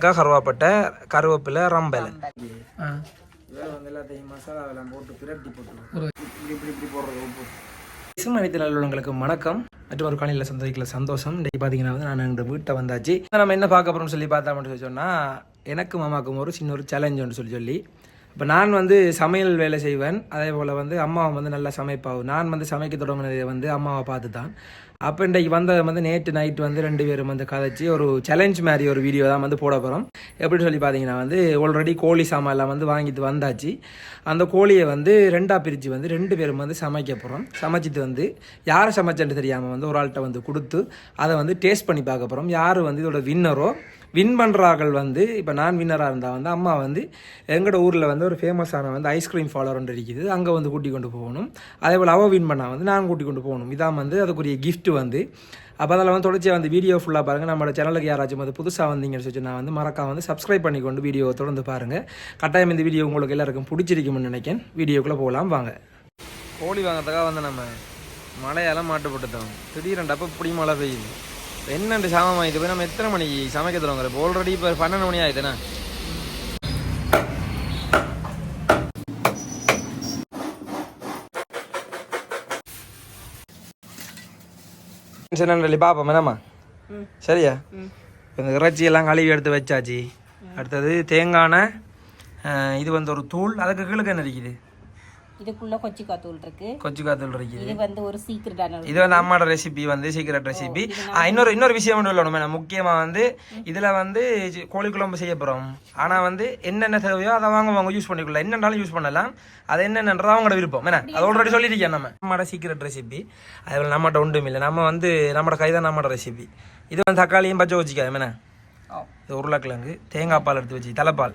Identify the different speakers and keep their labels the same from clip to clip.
Speaker 1: வர
Speaker 2: கருவாப்பட்டை கருவேப்பிலை ரம்பலை. நல்லவங்களுக்கு வணக்கம் மற்றும் ஒரு காலையில் சந்திக்கல சந்தோஷம். இன்றைக்கு பார்த்தீங்கன்னா வந்து நான் எங்கள் வீட்டை வந்தாச்சு. நம்ம என்ன பார்க்க போகிறோம்னு சொல்லி பார்த்தோம்னு சொல்லி சொன்னால் எனக்கு மாமாக்கும் ஒரு சின்ன ஒரு சேலஞ்சுன்னு சொல்லி சொல்லி. இப்போ நான் வந்து சமையல் வேலை செய்வேன். அதே போல் வந்து அம்மாவை வந்து நல்லா சமைப்பாகும் நான் வந்து சமைக்க தொடங்கினதை வந்து அம்மாவை பார்த்து தான் அப்போ இன்றைக்கு வந்ததை வந்து நேற்று நைட் வந்து ரெண்டு பேரும் வந்து கதைச்சி ஒரு சேலஞ்ச் மாதிரி ஒரு வீடியோ தான் வந்து போட போகிறோம் எப்படின்னு சொல்லி பார்த்தீங்கன்னா வந்து ஆல்ரெடி கோழி சாமான்லாம் வந்து வாங்கிட்டு வந்தாச்சு. அந்த கோழியை வந்து ரெண்டாக பிரித்து வந்து ரெண்டு பேரும் வந்து சமைக்க போகிறோம் சமைச்சிட்டு வந்து யாரை சமைச்சேன்னு தெரியாமல் வந்து ஒரு ஆள்கிட்ட வந்து கொடுத்து அதை வந்து டேஸ்ட் பண்ணி பார்க்க போகிறோம் யார் வந்து இதோட வின்னரோ வின் பண்ணுறார்கள் வந்து இப்போ நான் வின்னராக இருந்தால் வந்து அம்மா வந்து எங்களோட ஊரில் வந்து ஒரு ஃபேமஸான வந்து ஐஸ்கிரீம் ஃபாலர் ஒன்று இருக்குது. அங்கே வந்து கூட்டி கொண்டு போகணும். அதே போல் அவள் வின் பண்ணால் வந்து நான் கூட்டி கொண்டு போகணும். இதான் வந்து அதுக்குரிய கிஃப்ட் வந்து. அப்போ அதில் வந்து தொடர்ச்சியாக வந்து வீடியோ ஃபுல்லாக பாருங்கள் நம்மளோட சேனலுக்கு யாராச்சும் வந்து புதுசாக வந்தீங்கன்னு சொல்லி நான் வந்து மறக்காம வந்து சப்ஸ்கிரைப் பண்ணிக்கொண்டு வீடியோ தொடர்ந்து பாருங்கள் கட்டாயம் இந்த வீடியோ உங்களுக்கு எல்லாருக்கும் பிடிச்சிருக்கும்னு நினைக்கிறேன் வீடியோக்குள்ளே போகலாம் வாங்க. கோழி வாங்கிறதுக்காக வந்து நம்ம மழையெல்லாம் மாட்டுப்பட்டுட்டோம் திடீரெண்டப்போ இப்படி மழை பெய்யுது. என்னண்டு சாமான் வாங்கிட்டு போய் நம்ம எத்தனை மணிக்கு சமைக்க தருவாங்க இப்போ ஆல்ரெடி இப்போ பன்னெண்டு மணி ஆயிடுதுண்ணா. சரி பார்ப்போம் என்னம்மா? சரியா? இந்த இறைச்சி எல்லாம் கழுவி எடுத்து வச்சாச்சு. அடுத்தது தேங்காய் இது வந்து ஒரு தூள். அதுக்கு கீழே என்ன இருக்குது
Speaker 1: இதுக்குள்ள கொச்சிக்கா தூள் இருக்கு.
Speaker 2: கொச்சிக்காய் தூள் இருக்குது.
Speaker 1: இது வந்து ஒரு சீக்கிரட்டான
Speaker 2: இது வந்து அம்மாவோட ரெசிபி வந்து சீக்கிரட் ரெசிபி இன்னொரு இன்னொரு விஷயம் ஒன்று சொல்லணும். மேடம் முக்கியமாக வந்து இதில் வந்து கோழி குழம்பு செய்ய போகிறோம் ஆனால் வந்து என்னென்ன தேவையோ அதை வாங்க வாங்க யூஸ் பண்ணிக்கலாம் என்னென்னாலும் யூஸ் பண்ணலாம். அது என்னென்னன்றதா அவங்களோட விருப்பம். என்ன? அது ஆல்ரெடி சொல்லியிருக்கேன் நம்ம. நம்மளோட சீக்கிரட் ரெசிபி அதே நம்மகிட்ட ஒன்றும் இல்லை. நம்ம வந்து நம்மளோட கை தான் நம்மளோட ரெசிபி இது வந்து தக்காளியும் பச்சை வச்சுக்காது என்ன? இது உருளைக்கிழங்கு தேங்காய் பால் எடுத்து வச்சு தலைப்பால்.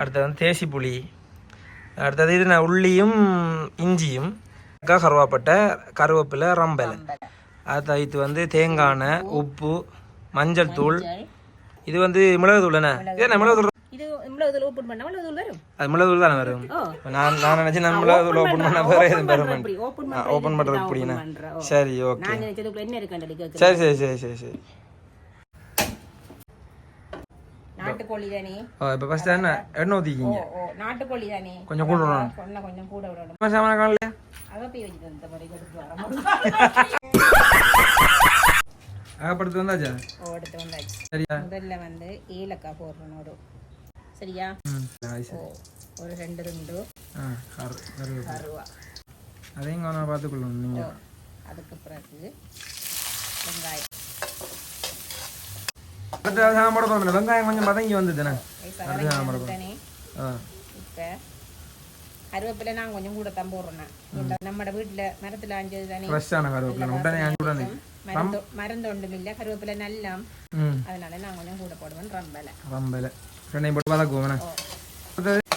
Speaker 2: அடுத்தது வந்து தேசி புளி அடுத்தது இது நான் உள்ளியும் இஞ்சியும். கருவாப்பட்டை கருவேப்பிலை ரம்பலை. அது இது வந்து தேங்காய் உப்பு மஞ்சள் தூள். இது வந்து மிளகு தூள் என்ன? இது மிளகு தூள்?
Speaker 1: வரும்?
Speaker 2: அது மிளகு தானே வரும்? நான் நான் நினைச்சேன் நான் மிளகு தூள் பண்ண வேற எதுவும் பெற
Speaker 1: அப்படி ஓப்பன்
Speaker 2: ஓப்பன் பண்ணுறது இப்படின்னா
Speaker 1: பண்ற ஓ.
Speaker 2: சரி ஓகே சரி சரி சரி சரி சரி
Speaker 1: நாட்டுக்கோழி தானே
Speaker 2: இப்போ ஃபஸ்ட்டு என்ன? எண்ணெய் ஊற்றிக்கிங்க
Speaker 1: ஓ நாட்டுக்கோழி தானே
Speaker 2: கொஞ்சம் கூட விடணும்.
Speaker 1: கொஞ்சம் கொஞ்சம் கூட விடணும்.
Speaker 2: சாமான காணலையா
Speaker 1: அதை போய் வச்சுட்டு இந்த மாதிரி கொடுத்து வர
Speaker 2: அகப்படுத்து வந்தாச்சா?
Speaker 1: ஓ எடுத்து வந்தாச்சு.
Speaker 2: சரியா?
Speaker 1: முதல்ல வந்து ஏலக்காய் போடுறணும் ஒரு சரியா ஒரு ரெண்டு ரெண்டு. கருவா.
Speaker 2: அதையும் பார்த்துக்கொள்ளணும் நீங்கள்
Speaker 1: அதுக்கு பிறகு வெங்காயம்.
Speaker 2: அடுத்து சாம்பாட போகிறோம் வெங்காயம் கொஞ்சம் வதங்கி வந்ததுண்ணே அடுத்து சாம்பாட
Speaker 1: தானே
Speaker 2: ஆ
Speaker 1: இப்போ கருவேப்பிலை நான் கொஞ்சம் கூட தான் போடுறேன் நம்மட வீட்டில் மரத்தில் அஞ்சது தானே
Speaker 2: ஃப்ரெஷ்ஷான கருவேப்பிலை உடனே அஞ்சு உடனே
Speaker 1: மருந்து ஒன்றும் இல்லை கருவேப்பிலை நல்லா அதனால நான் கொஞ்சம் கூட போடுவேன் ரம்பலை
Speaker 2: ரம்பல ரெண்டையும் போட்டு வதக்குவோம்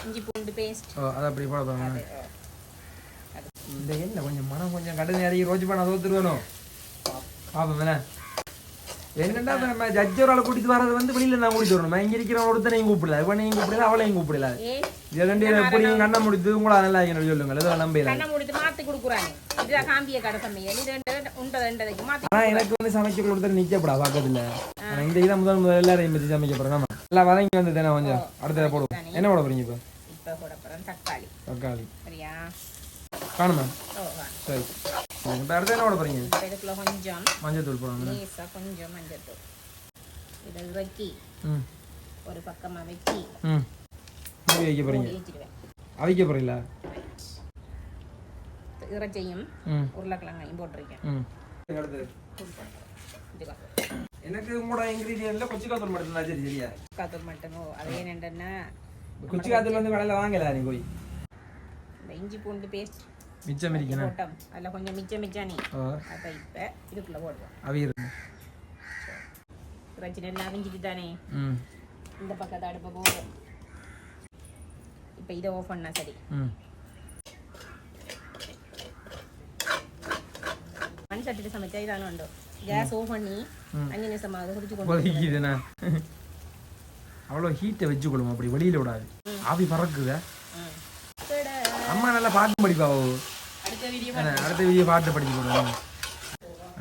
Speaker 1: இஞ்சி பூண்டு பேஸ்ட்
Speaker 2: ஓ அதை அப்படி போட போகிறோம் இந்த என்ன கொஞ்சம் மனம் கொஞ்சம் கடுகு அடிக்கி ரோஜு பண்ண தோத்துருவேணும் பாப்போம் என்ன என்னடா இப்ப நம்ம ஜட்ஜ் ஒரு ஆளை கூட்டிட்டு வரது வந்து வெளியில நான் கூட்டிட்டு வரணும்? இங்க இருக்கிறவன் ஒருத்தனையும் கூப்பிடல. இவனையும் கூப்பிடல அவளையும் கூப்பிடல. இது ரெண்டு எப்படியும் கண்ணை முடித்து உங்களா நல்லா இருக்கணும் சொல்லுங்க இதெல்லாம் நம்பல
Speaker 1: கண்ணை முடித்து மாற்றி கொடுக்குறாங்க. இதுதான் காம்பிய கடை சமையல் இது ரெண்டு உண்டது ரெண்டதைக்கு மாற்றி
Speaker 2: ஆனா எனக்கு வந்து சமைக்க கொடுத்தது நிக்கப்படா பக்கத்துல ஆனா இந்த இதை முதல் முதல்ல எல்லாரையும் பத்தி சமைக்க போறேன். நம்ம எல்லாம் வதங்கி வந்தது என்ன கொஞ்சம். அடுத்தத போடுவோம். என்ன போட போறீங்க இப்ப?
Speaker 1: இப்போ போட போகிறேன் தக்காளி.
Speaker 2: தக்காளி.
Speaker 1: சரியா?
Speaker 2: காணுமா சரி இப்ப அடுத்து என்ன போட
Speaker 1: இப்போ இதுக்குள்ள கொஞ்சம்
Speaker 2: மஞ்சள் தூள் போடணும்
Speaker 1: லேசாக கொஞ்சம் மஞ்சள் தூள் இதை இறக்கி
Speaker 2: ம்
Speaker 1: ஒரு பக்கமாக வச்சு
Speaker 2: ம் மூடி வைக்க போறீங்க
Speaker 1: வச்சிடுவேன்
Speaker 2: அவிக்க போறீங்களா
Speaker 1: இறைச்சியும் உருளைக்கிழங்கையும் போட்டிருக்கேன்
Speaker 2: எனக்கு உங்களோட இன்கிரீடியன்ட்ல கொச்சிக்காத்தூள் மட்டும் தான் சரி சரியா
Speaker 1: காத்தூர் மட்டுமோ அது என்னென்னா
Speaker 2: கொச்சிக்காத்தூள் வந்து கடையில் வாங்கல நீ போய்
Speaker 1: இந்த இஞ்சி பூண்டு பேஸ்ட்
Speaker 2: மிச்சம் இருக்கணும்
Speaker 1: போட்டோம். அதில் கொஞ்சம் மிச்சம் மிச்சானி அதை இப்போ இதுக்குள்ளே போடுவோம்.
Speaker 2: அவியிருக்கு
Speaker 1: இறைச்சி நல்லா அவிஞ்சிட்டு தானே இந்த பக்கத்தை அடுப்பை போடுவோம் இப்போ இதை ஆஃப் பண்ணா சரி. மண் சட்டிட்டு சமைச்சா இதான உண்டு. கேஸ் ஆஃப் பண்ணி அஞ்சு நிமிஷம் அதை குடிச்சு கொண்டு
Speaker 2: அவ்வளோ ஹீட்டை வச்சுக்கொள்ளும் அப்படி வெளியில விடாது. ஆவி பறக்குதா. அம்மா நல்லா பாட்டு படிப்பாவோ
Speaker 1: அடுத்த வீடியோ
Speaker 2: என்ன, அடுத்த வீடியோ பாட்டு படிச்சு கொடுங்க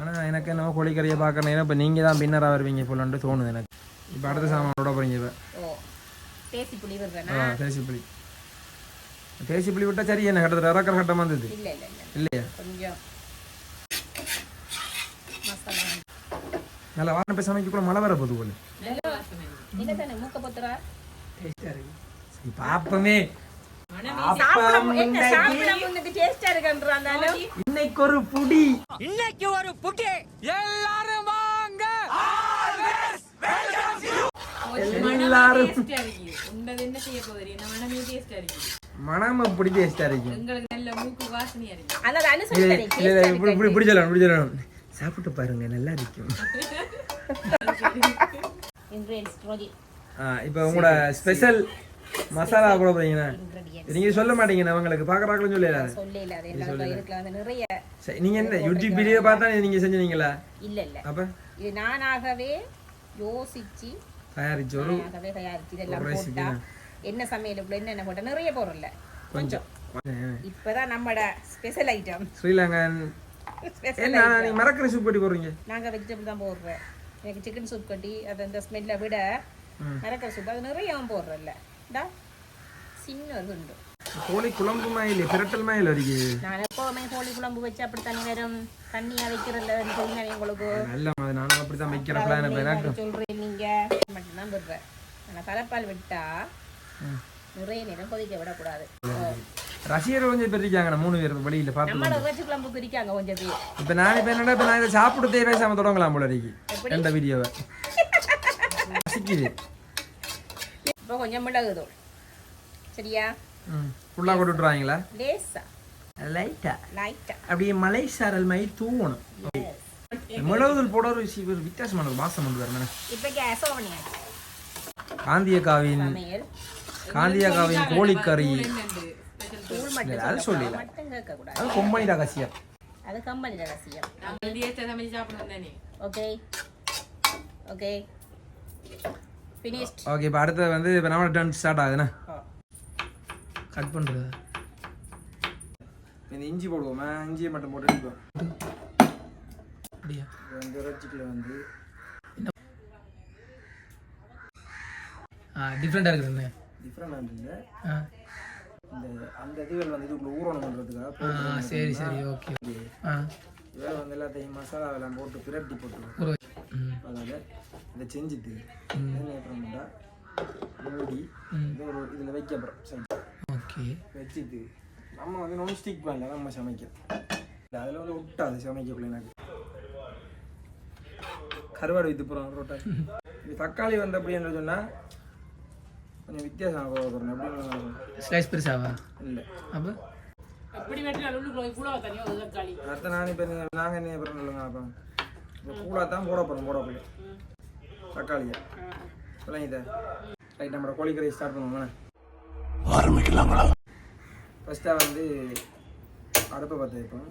Speaker 2: ஆனால் எனக்கு என்னமோ கோழிக்கறியை பார்க்கணும். இப்போ நீங்கள் தான் பின்னராக வருவீங்க போலன்ட்டு தோணுது எனக்கு. இப்போ அடுத்த சாமானோட போகிறீங்க இப்போ.
Speaker 1: தேசி புளி
Speaker 2: தேசி புளி. தேசி புளி விட்டால் சரி என்ன கட்டத்தில் இறக்குற கட்டம் வந்தது.
Speaker 1: இல்ல இல்ல இல்ல.
Speaker 2: இல்லையா? நல்லா வாரம் போய் சமைக்க கூட மழை வர போகுது போல
Speaker 1: இல்ல முன்னுக்கு டேஸ்டா இருக்குன்றாந்தாலும்
Speaker 2: இன்னைக்கு ஒரு புடி. எல்லாரும்
Speaker 3: டேஸ்டா இருக்கு. எங்களுக்கு நல்ல மூக்கு வாசனையா இருக்கு.
Speaker 1: அனுசரிக்கிறேன்
Speaker 2: இல்ல, இல்ல, இப்படி இப்படி இப்படி சொல்லணும் இப்படி சொல்லணும் சாப்பிட்டு பாருங்க நல்லா இருக்கும்.
Speaker 1: இன்கிரியன்ஸ் ரோஜி
Speaker 2: ஆ, இப்போ உங்களோட ஸ்பெஷல் மசாலா கூட
Speaker 1: இன்கிரியன்ஸ்
Speaker 2: நீங்க சொல்ல மாட்டீங்க அவங்களுக்கு பாக்குறாங்களும் சொல்லல.
Speaker 1: இல்ல
Speaker 2: நீங்க என்ன யூடியூப் வீடியோ பார்த்தா நீங்க செஞ்சீங்களா?
Speaker 1: இல்ல. இல்ல
Speaker 2: அப்ப?
Speaker 1: இது நானாகவே யோசிச்சு
Speaker 2: தயாரிச்சு ஒரு
Speaker 1: தயாரிச்சு இதெல்லாம் போட்டா. என்ன சமையலுக்குள்ள என்னென்ன போட்டா நிறைய போறல கொஞ்சம்.
Speaker 2: கொஞ்சம்.
Speaker 1: இப்பதான் நம்மட ஸ்பெஷல் ஐட்டம்
Speaker 2: ஸ்ரீலங்கன். என்ன நீங்க மரக்கறி சூப் கட்டி போடுறீங்க?
Speaker 1: நாங்க வெஜிடபிள் தான் போடுறேன். எனக்கு சிக்கன் சூப் கட்டி அது அந்த ஸ்மெல்லை விட மிளகாய் சூப் அது நிறைய போடுறல
Speaker 2: குழம்பு மயில் பிரட்டல் மயில் வரைக்கு
Speaker 1: நான் எப்போவுமே கோழி குழம்பு வச்சு அப்படி தண்ணி வெறும் தண்ணியா வைக்கிறதில்ல தெரியும் உங்களுக்கு
Speaker 2: நல்ல நானும் அப்படித்தான் வைக்கிற பிளான்
Speaker 1: சொல்றேன் நீங்க மட்டும்தான் விடுறேன் ஆனா தலைப்பால் விட்டா நிறைய நேரம் கொதிக்க விடக்கூடாது
Speaker 2: ரசிகர் கொஞ்சம் பேர் இருக்காங்க மூணு பேர் வெளியில பார்த்து
Speaker 1: நம்மளோட இறைச்சி குழம்பு பிரிக்காங்க கொஞ்சம் பேர்
Speaker 2: இப்போ நான் இப்போ என்னடா இப்போ நான் இதை சாப்பிட்டு பேசாம தொடங்கலாம் போல இருக்கு எந்த வீடியோவை ரசிக்குது
Speaker 1: இப்போ கொஞ்சம் மிளகுதோ சரியா
Speaker 2: ம் ஃபுல்லாக கொண்டு விட்டுருவாங்களா
Speaker 1: லேசா
Speaker 2: லைட்டா
Speaker 1: லைட்டா
Speaker 2: அப்படியே மலை சாரல் மாதிரி தூவணும் மிளகுதல் போட ஒரு ஒரு வித்தியாசமான ஒரு வாசம் கொண்டு வரணும்
Speaker 1: இப்போ கேஸ் ஓவன் ஆச்சு
Speaker 2: காந்தியக்காவின் காந்தியக்காவின் கோழிக்கறி
Speaker 1: தூள்
Speaker 2: அது சொல்லல அது கொம்பனி ரகசியம்
Speaker 1: அது கம்பெனி ரகசியம் ஓகே ஓகே ஃபினிஷ்ட்
Speaker 2: ஓகே இப்போ அடுத்தது வந்து இப்போ நம்ம டர்ன் ஸ்டார்ட் ஆகுதுண்ணா கட் பண்ணுறது இந்த இஞ்சி போடுவோமா இஞ்சியை மட்டும் போட்டு அடிப்போம் அப்படியா? இந்த இறைச்சிக்கில் வந்து.
Speaker 4: ஆ டிஃப்ரெண்ட்டாக இருக்குதுண்ணே
Speaker 2: டிஃப்ரெண்ட் இல்லை
Speaker 4: ஆ
Speaker 2: இந்த அந்த இதுகள் வந்து இதுக்குள்ள ஊறணும் பண்ணுறதுக்காக போட்டு
Speaker 4: சரி சரி ஓகே ஆ.
Speaker 2: வேறு வந்து எல்லாத்தையும் மசாலா எல்லாம் போட்டு பிரட்டி போட்டுருவோம்
Speaker 4: ம்
Speaker 2: அதனால இதை செஞ்சுட்டு என்ன அப்புறம்டா மூடி இது ஒரு இதில் வைக்க அப்புறம் சரி.
Speaker 4: ஓகே.
Speaker 2: வச்சுட்டு நம்ம வந்து நான் ஸ்டிக் பண்ணல நம்ம சமைக்கிறோம் அதில் வந்து விட்டாது சமைக்கக்குள்ள எனக்கு. கருவாடு வித்து போகிறோம் ரோட்டை. இது தக்காளி வந்து அப்படி என்ன சொன்னால் கொஞ்சம் வித்தியாசம் போகிறோம் அப்படின்னு
Speaker 4: ஸ்லைஸ் பெருசாவா?
Speaker 2: இல்லை.
Speaker 4: அப்போ?
Speaker 3: எப்படி வெட்டினா உள்ளுக்குள்ள கூட தனியா ஒரு தக்காளி.
Speaker 2: அடுத்த நான் இப்போ நாங்கள் என்ன அப்புறம் சொல்லுங்க அப்போ? தான் போட போகிறோம் போட போய் தக்காளியா. விளங்கிட்ட. ரைட் நம்மளோட கோழிக்கறி ஸ்டார்ட் பண்ணுவோம் ஆரம்பிக்கலாங்களா? ஃபஸ்ட்டாக வந்து அடுப்பை பற்ற வைப்போம்.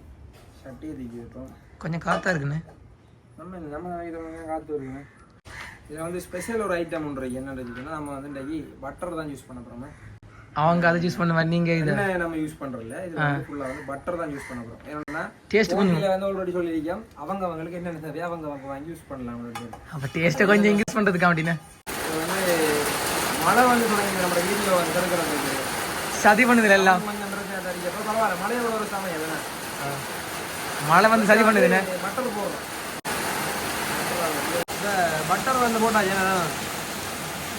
Speaker 2: சட்டியை தூக்கி வைப்போம்.
Speaker 4: கொஞ்சம் காத்தா இருக்குண்ணே
Speaker 2: நம்ம என்ன, நம்ம இதெல்லாம் காற்று வருதுண்ணே இதில் வந்து ஸ்பெஷல் ஒரு ஐட்டம் ஒன்று என்னன்னு வச்சுக்கோன்னா நம்ம வந்து இன்றைக்கி பட்டர் தான் யூஸ் பண்ண போகிறோம்
Speaker 4: அவங்க அதை சூஸ் பண்ண மாதிரி நீங்கள் இதை
Speaker 2: என்ன நம்ம யூஸ் பண்றதில்ல இதுல வந்து ஃபுல்லா வந்து பட்டர் தான் யூஸ் பண்ண போறோம். ஏன்னா
Speaker 4: Taste
Speaker 2: கோழியில வந்து ஆல்ரெடி சொல்லியிருக்கோம் அவங்க அவங்களுக்கு என்னென்ன தேவையோ அவங்க அவங்க வாங்கி யூஸ் பண்ணலாம் அவங்களுக்கு
Speaker 4: அப்போ டேஸ்ட்டை கொஞ்சம் இன்க்ரீஸ்
Speaker 2: இப்போ வந்து மழை வந்து தொடங்கி நம்ம வீடியோ வந்து திறக்கிறது
Speaker 4: சதி பண்ணுதுல எல்லாம்.
Speaker 2: கொஞ்சம் பிரச்சனை தெரிஞ்சப்போ பரவாயில்ல மழையை ஒரு சமயம்
Speaker 4: மழை வந்து சதி பண்ணுதுண்ணே
Speaker 2: பட்டர் போடுறோம். பட்டர் வந்து போட்டா ஏன்னா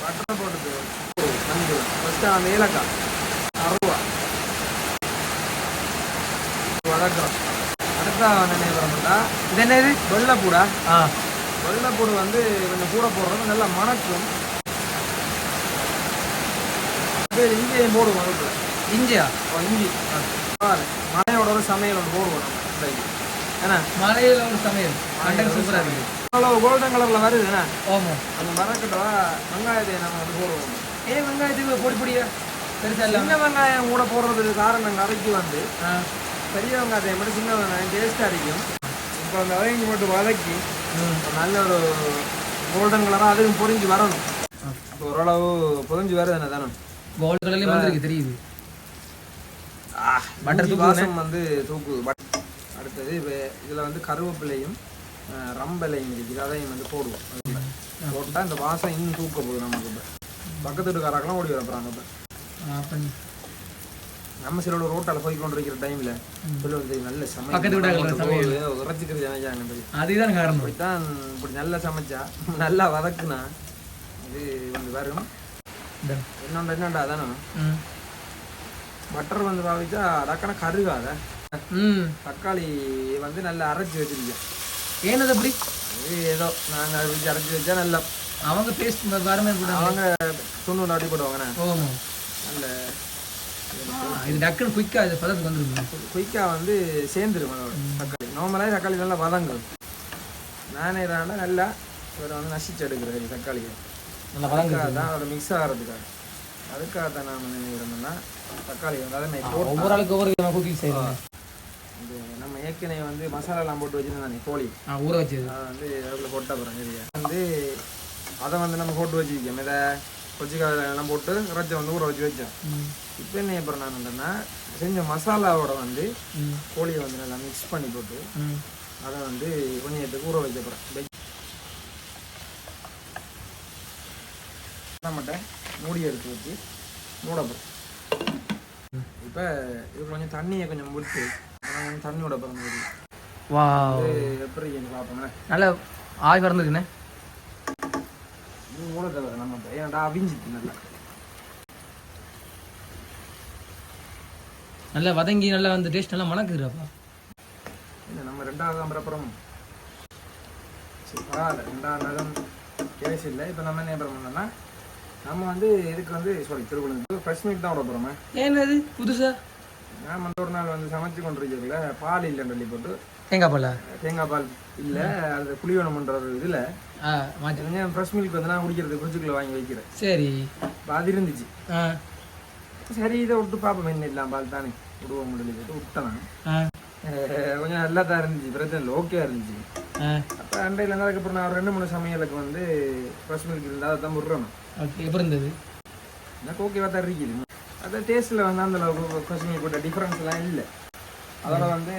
Speaker 2: பட்டர் போட்டுட்டு மஞ்சள் ஃபஸ்ட்டு அந்த ஏலக்காய் அருவா. வதக்குறோம் அடுத்தா என்ன பண்ணோம்னா
Speaker 4: இது என்ன இது
Speaker 2: வெள்ளைப்பூடா?
Speaker 4: ஆ.
Speaker 2: வெள்ளைப்பூடு வந்து கொஞ்சம் கூட போடுறது நல்லா மணக்கும். அப்படியே இங்கேயும் போடுவோம் அதுக்குள்ள
Speaker 4: இஞ்சியா
Speaker 2: ஓ, இஞ்சி மழையோட ஒரு சமையல் ஒன்று போடுவோம். ஏன்னா
Speaker 4: மலையில் ஒரு சமையல். கண்டன் சூப்பராக இருக்குது
Speaker 2: அவ்வளோ கோல்டன் கலரில் வருது என்ன?
Speaker 4: ஓமோ
Speaker 2: அந்த மரக்கட்டை வெங்காயத்தை நம்ம வந்து போடுவோம். ஏன் வெங்காயத்துக்கு பொடி பொடியா?
Speaker 4: பெருசா இல்லாம.
Speaker 2: சின்ன வெங்காயம் கூட போடுறதுக்கு காரணம் கரைக்கு வந்து பெரிய வெங்காயத்தை மட்டும் சின்ன வெங்காயம் டேஸ்ட்டாக அடிக்கும் இப்போ அந்த வதங்கி மட்டும் வதக்கி நல்ல ஒரு கோல்டன் கலராக அதுவும் பொரிஞ்சு வரணும். இப்போ ஓரளவு பொரிஞ்சு வருது என்ன தானே?
Speaker 4: கோல்டு கலர்லேயும் வந்துருக்கு தெரியுது.
Speaker 2: பட்டர் வாசம் வந்து தூக்குது. பட் அடுத்தது இதில் வந்து கருவேப்பிலையும் ரம்பலையும் இருக்குது அதையும் வந்து போடுவோம். அதுக்குள்ள. போட்டா இந்த வாசம் இன்னும் தூக்க போகுது நமக்கு பக்கத்து வீட்டுக்காரக்கெல்லாம் ஓடி வரப்போறாங்க இப்போ. நம்ம சில ரோட்டால போய் கொண்டிருக்கிற டைம்ல சொல்ல வந்து நல்ல சமையல். உரைச்சிக்கிறது நினைச்சாங்க
Speaker 4: அதுதான் காரணம்.
Speaker 2: இப்படித்தான் இப்படி நல்லா சமைச்சா நல்லா வதக்குனா இது வந்து வரும்
Speaker 4: இந்த.
Speaker 2: இன்னொன்று என்னண்டா அதானே? பட்டர் வந்து பாவிச்சா டக்குன கருகாத
Speaker 4: ம்.
Speaker 2: தக்காளி வந்து நல்லா அரைச்சி வச்சிருக்கேன்.
Speaker 4: ஏனது அப்படி?
Speaker 2: இது ஏதோ நாங்கள் அதை அரைச்சி வச்சா நல்லா
Speaker 4: அவங்க பேஸ்ட் மாதிரி போட்டாங்க
Speaker 2: அவங்க துண்ணு அடி போடுவாங்கண்ணே
Speaker 4: ஓமோ
Speaker 2: நல்ல
Speaker 4: இது டக்குன்னு குயிக்காக இது பதத்துக்கு வந்துருக்கு
Speaker 2: குயிக்காக வந்து சேர்ந்துரும் அதோட தக்காளி. நார்மலாக தக்காளி நல்லா வதங்கும். நானே தாண்டா நல்லா இவரை வந்து நசிச்சு எடுக்கிறது தக்காளியை.
Speaker 4: நல்லா வதங்க
Speaker 2: அதுக்காக தான் அதோட மிக்ஸ் ஆகிறதுக்காக. அதுக்காக தான் நான் என்ன நினைக்கிறேன்னா தக்காளி வந்து அதை
Speaker 4: ஒவ்வொரு ஆளுக்கு ஒவ்வொரு குக்கிங் செய்யலாம்
Speaker 2: இது நம்ம ஏற்கனவே வந்து மசாலாலாம் போட்டு வச்சுருந்தேன் கோழி.
Speaker 4: ஊற வச்சது.
Speaker 2: அதை வந்து அதில் போட்ட போகிறேன் சரியா வந்து அதை வந்து நம்ம போட்டு வச்சுருக்கோம் இதை கொச்சிக்காய் எல்லாம் போட்டு இறைச்சி வந்து ஊற வச்சு வச்சோம் இப்போ என்ன அப்புறம் நான் என்னன்னா செஞ்ச மசாலாவோட வந்து கோழியை வந்து நல்லா மிக்ஸ் பண்ணி போட்டு அதை வந்து கொஞ்சம் ஊற வைக்க போகிறேன் நம்மகிட்ட மூடி எடுத்து வச்சு மூட போகிறேன் இப்போ இது கொஞ்சம் தண்ணியை கொஞ்சம் கொஞ்சம் தண்ணி விட போகிறோம் எப்படி பார்ப்போமே
Speaker 4: நல்ல ஆய் பறந்துருக்குண்ணே.
Speaker 2: இது மூட தவிர நம்மகிட்ட ஏன்டா அவிஞ்சிட்டு நல்லா
Speaker 4: நல்லா வதங்கி நல்லா வந்து டேஸ்ட் நல்லா மணக்குதுப்பா
Speaker 2: இல்லை நம்ம ரெண்டாவது அப்புறம் சரி பரவாயில்ல. ரெண்டாவது நகம் கேஸ் இல்லை. இப்போ நம்ம என்ன பண்ணோம்னா நம்ம வந்து இதுக்கு வந்து சாரி திருக்குழந்தை ஃப்ரெஷ் மில்க் தான் விட போகிறோமே
Speaker 4: என்னது? புதுசா?
Speaker 2: நான் வந்து ஒரு நாள் வந்து சமைச்சு கொண்டிருக்கல பால் இல்லைன்னு சொல்லி போட்டு
Speaker 4: தேங்காய் பாலா?
Speaker 2: தேங்காய் பால் இல்லை அது புளியோணம் பண்ணுற ஒரு இதில்.
Speaker 4: மாற்றி
Speaker 2: ஃப்ரெஷ் மில்க் வந்து நான் குடிக்கிறது ஃப்ரிட்ஜுக்குள்ளே வாங்கி வைக்கிறேன்.
Speaker 4: சரி.
Speaker 2: இப்போ அது இருந்துச்சு. சரி இதை விட்டு பார்ப்போம் என்ன இல்லாம பால் தானே விடுவோம் முடியல விட்டேன். கொஞ்சம் நல்லா தான் இருந்துச்சு பிரச்சனை இல்லை ஓகே இருந்துச்சு. அப்போ அண்டையில் அதுக்கப்புறம் நான் ரெண்டு மூணு சமையலுக்கு வந்து ஃப்ரெஷ் மில்க் இருந்தால் அதை தான் விடுறேன்.
Speaker 4: ஓகே எப்படி இருந்தது?
Speaker 2: எனக்கு ஓகேவா தான் இருக்குது. அந்த டேஸ்ட்டில் வந்து அந்த ஃப்ரெஷ் மில்க் போட்ட டிஃப்ரென்ஸ்லாம் இல்லை. அதோட வந்து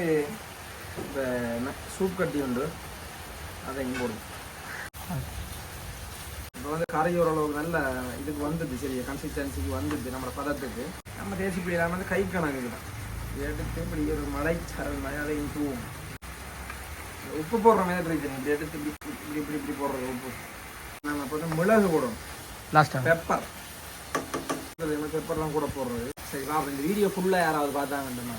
Speaker 2: இந்த சூப் கட்டி உண்டு அதை இங்கே போடும் இப்போ வந்து கரை ஓரளவுக்கு நல்ல இதுக்கு வந்துது சரியா கன்சிஸ்டன்சிக்கு வந்துது நம்ம பதத்துக்கு. நம்ம தேசி இப்படி இல்லாமல் வந்து கை கணக்கு தான் எடுத்து இப்படி ஒரு மலை சரல் மாதிரி அதை தூவும். உப்பு போடுற மாதிரி பிரச்சனை இப்படி எடுத்து இப்படி இப்படி இப்படி இப்படி போடுறது உப்பு. நம்ம இப்போ வந்து மிளகு போடணும்
Speaker 4: லாஸ்டா
Speaker 2: பெப்பர் பெப்பர்லாம் கூட போடுறது. சரி வா இந்த வீடியோ ஃபுல்லாக யாராவது பார்த்தாங்கன்னா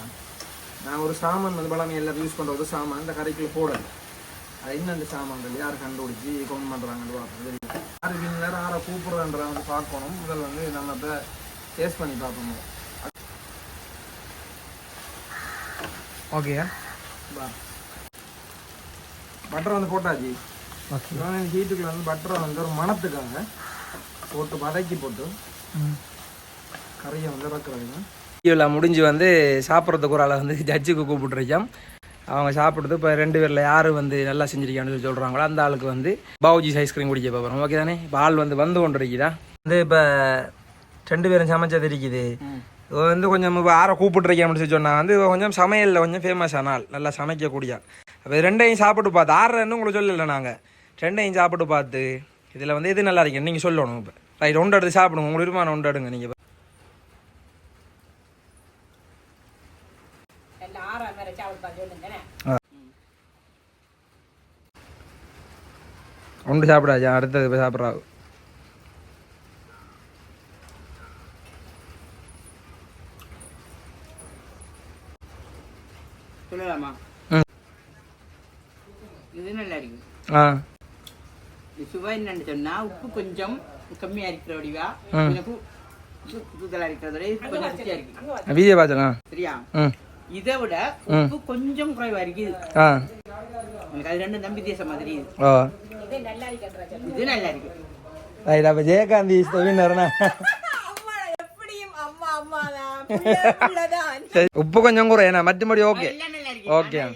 Speaker 2: நான் ஒரு சாமான் வந்து பழமை எல்லாம் யூஸ் பண்ணுற ஒரு சாமான் இந்த கரைக்குள்ள போடல. அது என்ன அந்த சாமான் யார் கண்டுபிடிச்சி கொண்டு பண்ணுறாங்கன்னு பார்ப்போம். யார் வீட்டில் யாரை கூப்பிட்றன்ற வந்து பார்க்கணும். முதல் வந்து நம்ம இப்போ டேஸ்ட் பண்ணி பார்ப்போம்.
Speaker 4: ஓகே
Speaker 2: பா. பட்டர் வந்து போட்டாச்சு. ஹீட்டுக்குள்ள வந்து பட்டரை வந்து ஒரு மணத்துக்காக போட்டு வதக்கி போட்டு கறியை வந்து இறக்குறதுங்க
Speaker 5: வீடியோவில் முடிஞ்சு வந்து சாப்பிட்றதுக்கு ஒரு ஆளை வந்து ஜட்ஜுக்கு கூப்பிட்டுருக்கோம் அவங்க சாப்பிட்றது இப்போ ரெண்டு பேரில் யார் வந்து நல்லா செஞ்சிருக்கான்னு சொல்லி சொல்கிறாங்களோ அந்த ஆளுக்கு வந்து பாவுஜி ஐஸ்கிரீம் குடிக்க போகிறோம் ஓகே தானே? இப்போ ஆள் வந்து வந்து கொண்டு இருக்குதா வந்து இப்போ ரெண்டு பேரும் சமைச்சது இருக்குது. வந்து கொஞ்சம் இப்போ யாரை கூப்பிட்டுருக்கேன் அப்படின்னு சொல்லி சொன்னா வந்து கொஞ்சம் சமையலில் கொஞ்சம் ஃபேமஸ் ஆனாள் நல்லா சமைக்கக்கூடிய அப்போ ரெண்டையும் சாப்பிட்டு பார்த்து ஆறுன்னு உங்களுக்கு சொல்லலை நாங்கள் ரெண்டையும் சாப்பிட்டு பார்த்து இதில் வந்து எது நல்லா இருக்கு? நீங்கள் சொல்லணும் இப்போ. ரைட் ஒன்று எடுத்து சாப்பிடுங்க. உங்களுக்கு விருப்பமான ஒன்று எடுங்க நீங்கள்
Speaker 1: எல்லாம் ஆறாம் வேற சாப்பிட்டு பார்த்து சொல்லுங்கண்ணே
Speaker 5: ஒன்று சாப்பிடாச்சு அடுத்தது இப்போ சாப்பிட்றா.
Speaker 6: சொல்லலாமா. இது நல்லா இருக்கு.
Speaker 5: ஆ.
Speaker 6: இது சுவை என்னன்னு சொன்னா உப்பு கொஞ்சம் கம்மியா இருக்கிற வடிவா தூ- தூக்கலா இருக்கிறதோட கொஞ்சம் ருசியா இருக்கு.
Speaker 5: வீடியோ பார்த்தலாம்
Speaker 6: சரியா? இதை விட உப்பு கொஞ்சம் குறைவா இருக்கு இது.
Speaker 5: ஆ.
Speaker 6: எனக்கு அது ரெண்டும் நம்பி தேச மாதிரி இது.
Speaker 1: நல்லா
Speaker 6: இருக்கு
Speaker 5: அப்போ ஜெயகாந்தி வின்னர்னா
Speaker 1: அம்மா எப்படியும் அம்மா அம்மா தான் புள்ள புள்ளதான்
Speaker 5: சரி உப்பு கொஞ்சம் குறை ஏன்னா மற்றபடி ஓகே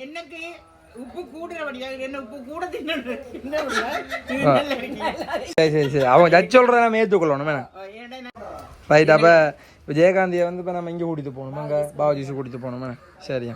Speaker 6: எனக்கு உப்பு கூட
Speaker 5: சரி சரி சரி அவங்க ஜட்ஜ் சொல்கிறத நம்ம ஏற்றுக்கொள்ளணும் வேணாம் ரைட் அப்போ இப்போ ஜெயகாந்தியை வந்து இப்போ நம்ம இங்கே கூட்டிகிட்டு போகணும் அங்கே பாவஜிஸு கூட்டிகிட்டு போகணும் சரியா